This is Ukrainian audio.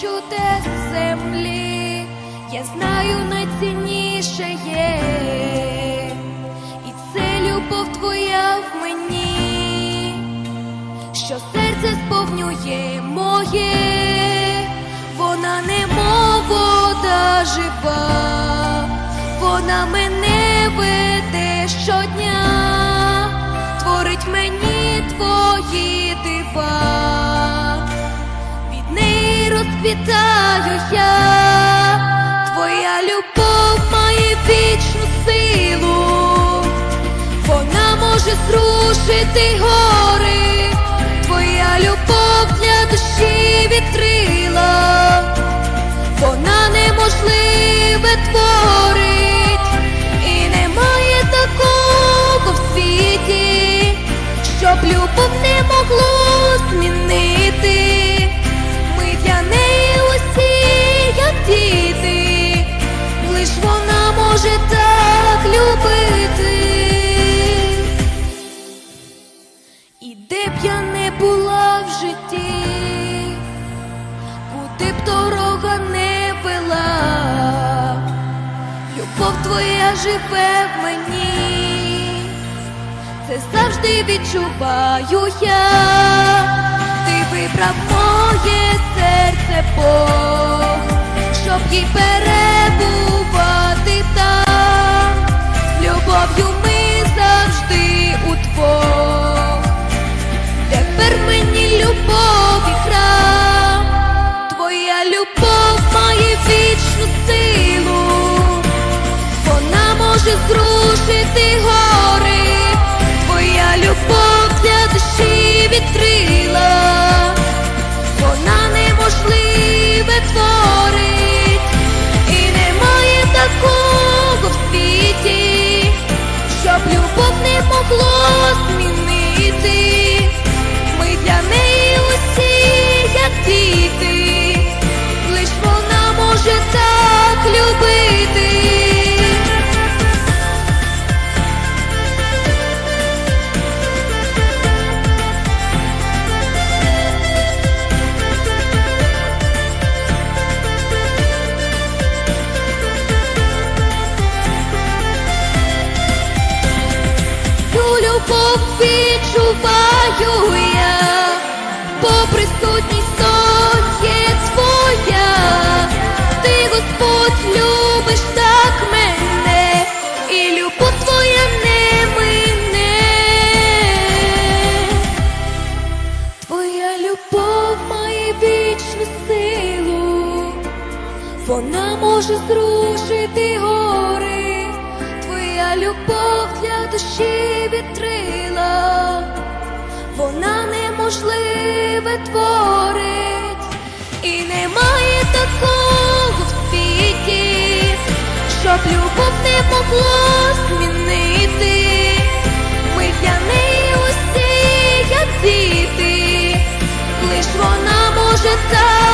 чуте з землі, я знаю найцінніше є, і це любов твоя в мені, що серце сповнює моє, вона немов вода жива, вона мене веде щодня, творить мені твої дива розквітаю я, твоя любов має вічну силу, вона може зрушити гори, твоя любов твоя живе в мені, це завжди відчуваю я, ти вибрав моє серце Бог, щоб їй перебувати там, любов'ю ми завжди удвох. Тепер мені любов і храм, твоя любов має вічну силу, може зрушити гори, твоя любов для душі відкрила, вона неможливе творить, і немає такого в світі, щоб любов не могло змінити. Відчуваю я, бо присутність то є твоя, ти Господь любиш так мене, і любов твоя не мине. Твоя любов має вічну силу, вона може зрушити гори, твоя любов для душі відкрила, тебе творить, і немає такого в світі, щоб любов не могло змінити. Ми для неї усі, як діти, лиш вона може так.